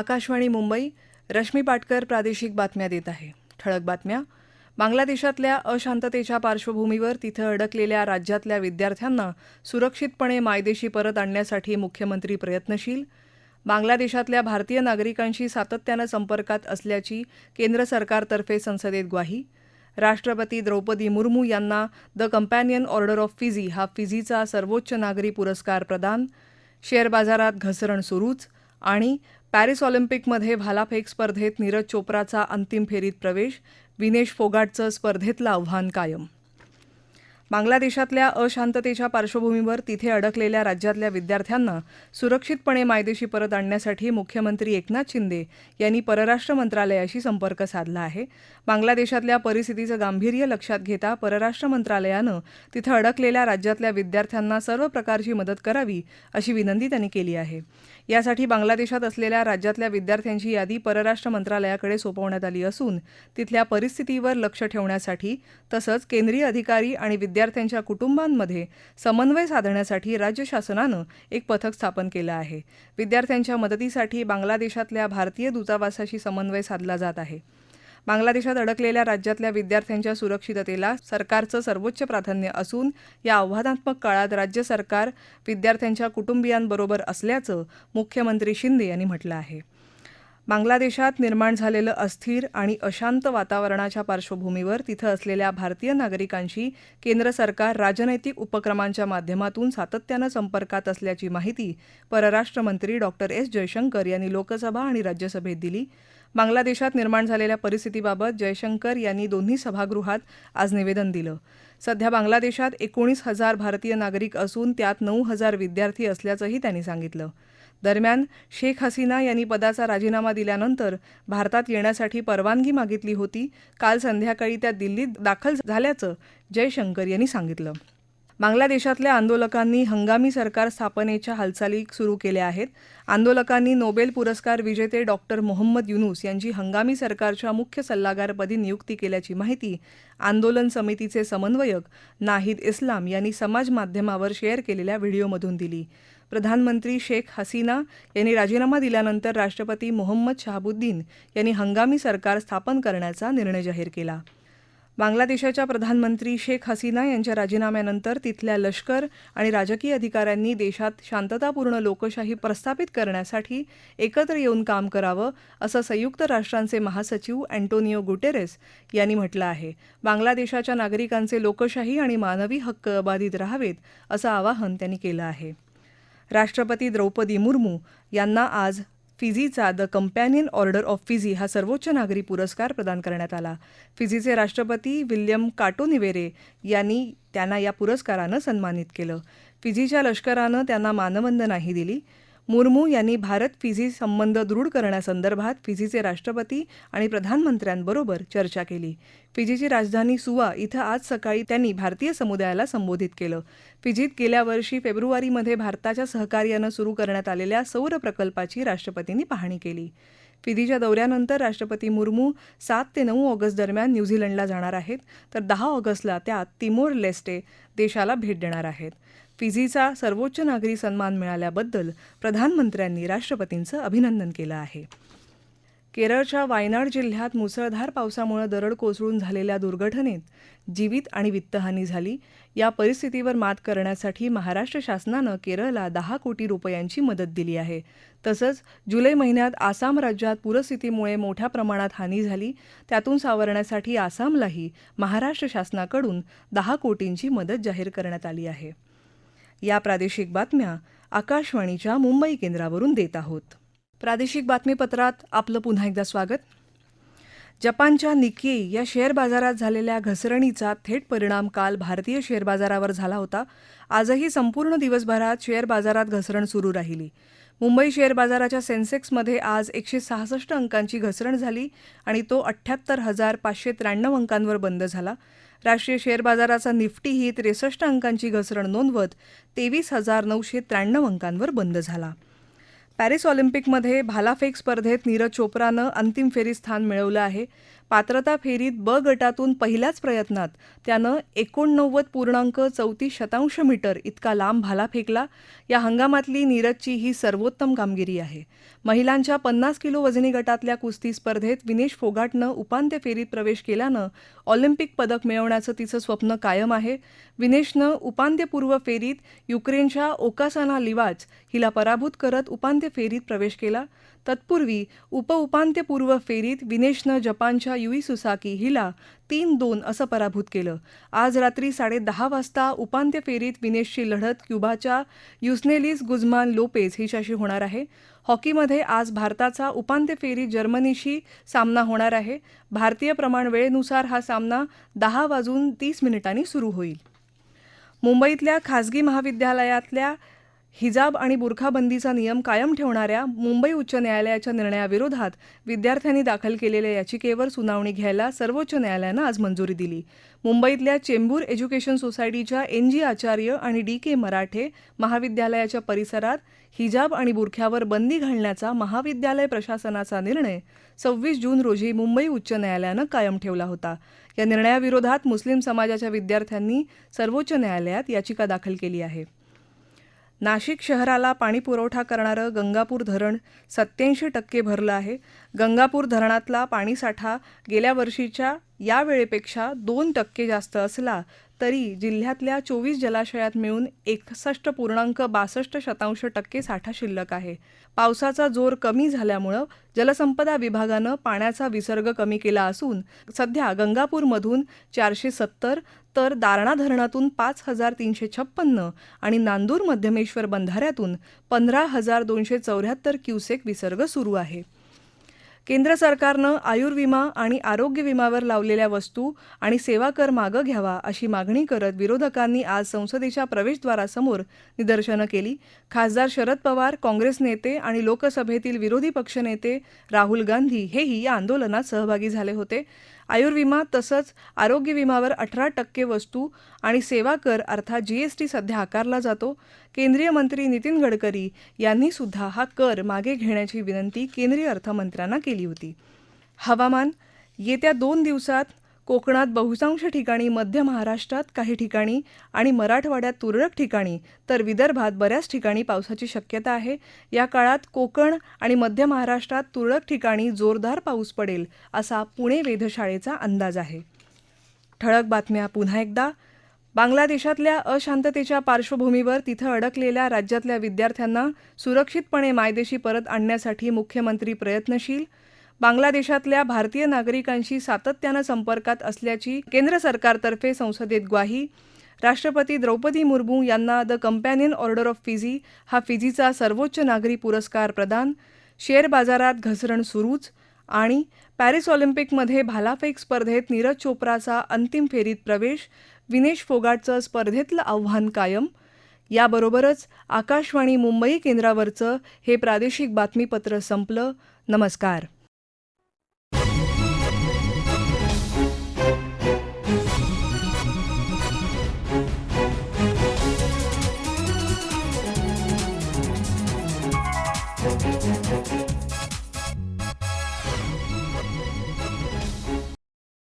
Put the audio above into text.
आकाशवाणी मुंबई रश्मी पाटकर प्रादेशिक बातम्या देत आहे. ठळक बातम्या. बांगलादेशातल्या अशांततेच्या पार्श्वभूमीवर तिथं अडकलेल्या राज्यातल्या विद्यार्थ्यांना सुरक्षितपणे मायदेशी परत आणण्यासाठी मुख्यमंत्री प्रयत्नशील. बांगलादेशातल्या भारतीय नागरिकांशी सातत्यानं संपर्कात असल्याची केंद्र सरकारतर्फे संसदेत ग्वाही. राष्ट्रपती द्रौपदी मुर्मू यांना the Companion Order of Fiji हा फिजीचा सर्वोच्च नागरी पुरस्कार प्रदान. शेअर बाजारात घसरण सुरूच आणि पॅरिस ऑलिम्पिकमध्ये भालाफेक स्पर्धेत नीरज चोप्राचा अंतिम फेरीत प्रवेश विनेश फोगाटचं स्पर्धेतलं आव्हान कायम. बांगलादेशातल्या अशांततेच्या पार्श्वभूमीवर तिथे अडकलेल्या राज्यातल्या विद्यार्थ्यांना सुरक्षितपणे मायदेशी परत आणण्यासाठी मुख्यमंत्री एकनाथ शिंदे यांनी परराष्ट्र मंत्रालयाशी संपर्क साधला आहे. बांगलादेशातल्या परिस्थितीचं गांभीर्य लक्षात घेता परराष्ट्र मंत्रालयानं तिथं अडकलेल्या राज्यातल्या विद्यार्थ्यांना सर्व प्रकारची मदत करावी अशी विनंती त्यांनी केली आहे. यासाठी बांगलादेशात असलेल्या राज्यातल्या विद्यार्थ्यांची यादी परराष्ट्र मंत्रालयाकडे सोपवण्यात आली असून तिथल्या परिस्थितीवर लक्ष ठेवण्यासाठी तसंच केंद्रीय अधिकारी आणि विद्यार्थ्यांच्या कुटुंबांमध्ये समन्वय साधण्यासाठी राज्य शासनानं एक पथक स्थापन केलं आहे. विद्यार्थ्यांच्या मदतीसाठी बांगलादेशातल्या भारतीय दूतावासाशी समन्वय साधला जात आहे. बांगलादेशात अडकलेल्या राज्यातल्या विद्यार्थ्यांच्या सुरक्षिततेला सरकारचं सर्वोच्च प्राधान्य असून या आव्हानात्मक काळात राज्य सरकार विद्यार्थ्यांच्या कुटुंबियांबरोबर असल्याचं मुख्यमंत्री शिंदे यांनी म्हटलं आहे. बांगलादेशात निर्माण झालेलं अस्थिर आणि अशांत वातावरणाच्या पार्श्वभूमीवर तिथं असलेल्या भारतीय नागरिकांशी केंद्र सरकार राजनैतिक उपक्रमांच्या माध्यमातून सातत्यानं संपर्कात असल्याची माहिती परराष्ट्र मंत्री डॉक्टर एस. जयशंकर यांनी लोकसभा आणि राज्यसभेत दिली. बांगलादेशात निर्माण झालेल्या परिस्थितीबाबत जयशंकर यांनी दोन्ही सभागृहात आज निवेदन दिलं. सध्या बांगलादेशात एकोणीस हजार भारतीय नागरिक असून त्यात नऊ हजार विद्यार्थी असल्याचंही त्यांनी सांगितलं. दरम्यान शेख हसीना यांनी पदाचा राजीनामा दिल्यानंतर भारतात येण्यासाठी परवानगी मागितली होती. काल संध्याकाळी त्या दिल्लीत दाखल झाल्याचं जयशंकर यांनी सांगितलं. बांगलादेशातल्या आंदोलकांनी हंगामी सरकार स्थापनेच्या हालचाली सुरू केल्या आहेत. आंदोलकांनी नोबेल पुरस्कार विजेते डॉक्टर मोहम्मद युनूस यांची हंगामी सरकारच्या मुख्य सल्लागारपदी नियुक्ती केल्याची माहिती आंदोलन समितीचे समन्वयक नाहिद इस्लाम यांनी समाज माध्यमावर शेअर केलेल्या व्हिडिओमधून दिली. प्रधानमंत्री शेख हसीना यांनी राजीनामा दिल्यानंतर राष्ट्रपती मोहम्मद शहाबुद्दीन यांनी हंगामी सरकार स्थापन करण्याचा निर्णय जाहीर केला. बांगलादेशाच्या प्रधानमंत्री शेख हसीना यांच्या राजीनाम्यानंतर तिथल्या लष्कर आणि राजकीय अधिकाऱ्यांनी देशात शांततापूर्ण लोकशाही प्रस्थापित करण्यासाठी एकत्र येऊन काम करावं असं संयुक्त राष्ट्रांचे महासचिव अँटोनियो गुटेरेस यांनी म्हटलं आहे. बांगलादेशाच्या नागरिकांचे लोकशाही आणि मानवी हक्क अबाधित राहावेत असं आवाहन त्यांनी केलं आहे. राष्ट्रपती द्रौपदी मुर्मू यांना आज फिजीचा the Companion Order of Fiji हा सर्वोच्च नागरी पुरस्कार प्रदान करण्यात आला. फिजीचे राष्ट्रपती विल्यम काटोनिवेरे यांनी त्यांना या पुरस्कारानं सन्मानित केलं. फिजीच्या लष्करानं त्यांना मानवंदनाही दिली. मुर्मू यांनी भारत फिजी संबंध दृढ करण्यासंदर्भात फिजीचे राष्ट्रपती आणि प्रधानमंत्र्यांबरोबर चर्चा केली. फिजीची राजधानी सुवा इथं आज सकाळी त्यांनी भारतीय समुदायाला संबोधित केलं. फिजीत गेल्या वर्षी फेब्रुवारीमध्ये भारताच्या सहकार्यानं सुरू करण्यात आलेल्या सौर प्रकल्पाची राष्ट्रपतींनी पाहणी केली. फिजीच्या दौऱ्यानंतर राष्ट्रपती मुर्मू सात ते नऊ ऑगस्ट दरम्यान न्यूझीलंडला जाणार आहेत तर दहा ऑगस्टला त्या तिमोर लेस्टे देशाला भेट देणार आहेत. फिजीचा सर्वोच्च नागरी सन्मान मिळाल्याबद्दल प्रधानमंत्र्यांनी राष्ट्रपतींचं अभिनंदन केलं आहे. केरळच्या वायनाड जिल्ह्यात मुसळधार पावसामुळे दरड कोसळून झालेल्या दुर्घटनेत जीवित आणि वित्तहानी झाली. या परिस्थितीवर मात करण्यासाठी महाराष्ट्र शासनानं केरळला दहा कोटी रुपयांची मदत दिली आहे. तसंच जुलै महिन्यात आसाम राज्यात पूरस्थितीमुळे मोठ्या प्रमाणात हानी झाली. त्यातून सावरण्यासाठी आसामलाही महाराष्ट्र शासनाकडून दहा कोटींची मदत जाहीर करण्यात आली आहे. या प्रादेशिक बातम्या आकाशवाणीच्या मुंबई केंद्रावरून देत आहोत. प्रादेशिक बातमीपत्रात आपलं पुन्हा एकदा स्वागत. जपानच्या निकी या शेअर बाजारात झालेल्या घसरणीचा थेट परिणाम काल भारतीय शेअर बाजारावर झाला होता. आजही संपूर्ण दिवसभरात शेअर बाजारात घसरण सुरू राहिली. मुंबई शेअर बाजाराच्या सेन्सेक्समध्ये आज एकशे सहासष्ट अंकांची घसरण झाली आणि तो अठ्ठ्याहत्तर हजार पाचशे त्र्याण्णव अंकांवर बंद झाला. राष्ट्रीय शेअर बाजाराचा निफ्टी ही त्रेसष्ट अंकांची घसरण नोंदवत तेवीस हजार नऊशे त्र्याण्णव अंकांवर बंद झाला. पॅरिस ऑलिम्पिकमध्ये भालाफेक स्पर्धेत नीरज चोप्रानं अंतिम फेरीत स्थान मिळवलं आहे. पात्रता फेरीत ब गटातून पहिल्याच प्रयत्नात त्यानं एकोणनव्वद पूर्णांक चौतीस शतांश मीटर इतका लांब भाला फेकला. या हंगामातली नीरजची ही सर्वोत्तम कामगिरी आहे. महिलांच्या पन्नास किलो वजनी गटातल्या कुस्ती स्पर्धेत विनेश फोगाटनं उपांत्य फेरीत प्रवेश केल्यानं ऑलिम्पिक पदक मिळवण्याचं तिचं स्वप्न कायम आहे. विनेशनं उपांत्यपूर्व फेरीत युक्रेनच्या ओकासाना लिवाच हिला पराभूत करत उपांत्य फेरीत प्रवेश केला. तत्पूर्वी उपउपांत्यपूर्व फेरीत विनेशनं जपानच्या युई सुसाकी हिला तीन दोन असं पराभूत केलं. आज रात्री साडेदहा वाजता उपांत्य फेरीत विनेशची लढत क्युबाच्या युस्नेलिस गुझमान लोपेज हिच्याशी होणार आहे. हॉकीमध्ये आज भारताचा उपांत्य फेरीत जर्मनीशी सामना होणार आहे. भारतीय प्रमाण वेळेनुसार हा सामना दहा वाजून तीस मिनिटांनी सुरू होईल. मुंबईतल्या खासगी महाविद्यालयातल्या हिजाब आणि बुरखाबंदीचा नियम कायम ठेवणाऱ्या मुंबई उच्च न्यायालयाच्या निर्णयाविरोधात विद्यार्थ्यांनी दाखल केलेल्या याचिकेवर सुनावणी घ्यायला सर्वोच्च न्यायालयानं आज मंजुरी दिली. मुंबईतल्या चेंबूर एज्युकेशन सोसायटीच्या एन जी आचार्य आणि डी के मराठे महाविद्यालयाच्या परिसरात हिजाब आणि बुरख्यावर बंदी घालण्याचा महाविद्यालय प्रशासनाचा निर्णय सव्वीस जून रोजी मुंबई उच्च न्यायालयानं कायम ठेवला होता. या निर्णयाविरोधात मुस्लिम समाजाच्या विद्यार्थ्यांनी सर्वोच्च न्यायालयात याचिका दाखल केली आहे. नाशिक शहराला पाणीपुरवठा करणारं गंगापूर धरण सत्याऐंशी टक्के भरलं आहे. गंगापूर धरणातला पाणीसाठा गेल्या वर्षीच्या या वेळेपेक्षा दोन टक्के जास्त असला तरी जिल्ह्यातल्या चोवीस जलाशयात मिळून एकसष्ट पूर्णांक बासष्ट शतांश टक्के साठा शिल्लक आहे. पावसाचा जोर कमी झाल्यामुळं जलसंपदा विभागानं पाण्याचा विसर्ग कमी केला असून सध्या गंगापूरमधून चारशे सत्तर तर दारणा धरणातून पाच हजार तीनशे छप्पन्न आणि नांदूर मध्यमेश्वर बंधाऱ्यातून पंधरा हजार दोनशे चौऱ्याहत्तर क्युसेक विसर्ग सुरू आहे. केंद्र सरकारनं आयुर्विमा आणि आरोग्य विमावर लावलेल्या वस्तू आणि सेवा कर मागं घ्यावा अशी मागणी करत विरोधकांनी आज संसदेच्या प्रवेशद्वारासमोर निदर्शनं केली. खासदार शरद पवार काँग्रेस नेते आणि लोकसभेतील विरोधी पक्षनेते राहुल गांधी हेही या आंदोलनात सहभागी झाले होते. आयुर्विमा तसंच आरोग्य विमावर अठरा टक्के वस्तू आणि सेवा कर अर्थात जीएसटी सध्या आकारला जातो. केंद्रीय मंत्री नितीन गडकरी यांनी सुद्धा हा कर मागे घेण्याची विनंती केंद्रीय अर्थमंत्र्यांना केली होती. हवामान येत्या दोन दिवसात कोकणात बहुतांश ठिकाणी मध्य महाराष्ट्रात काही ठिकाणी आणि मराठवाड्यात तुरळक ठिकाणी तर विदर्भात बऱ्याच ठिकाणी पावसाची शक्यता आहे. या काळात कोकण आणि मध्य महाराष्ट्रात तुरळक ठिकाणी जोरदार पाऊस पडेल असा पुणे वेधशाळेचा अंदाज आहे. ठळक बातम्या पुन्हा एकदा. बांगलादेशातल्या अशांततेच्या पार्श्वभूमीवर तिथं अडकलेल्या राज्यातल्या विद्यार्थ्यांना सुरक्षितपणे मायदेशी परत आणण्यासाठी मुख्यमंत्री प्रयत्नशील. बांगलादेशातल्या भारतीय नागरिकांशी सातत्यानं संपर्कात असल्याची केंद्र सरकारतर्फे संसदेत ग्वाही. राष्ट्रपती द्रौपदी मुर्मू यांना the Companion Order of Fiji हा फिजीचा सर्वोच्च नागरी पुरस्कार प्रदान. शेअर बाजारात घसरण सुरूच आणि पॅरिस ऑलिम्पिकमध्ये भालाफेक स्पर्धेत नीरज चोप्राचा अंतिम फेरीत प्रवेश विनेश फोगाटचं स्पर्धेतलं आव्हान कायम. याबरोबरच आकाशवाणी मुंबई केंद्रावरचं हे प्रादेशिक बातमीपत्र संपलं. नमस्कार.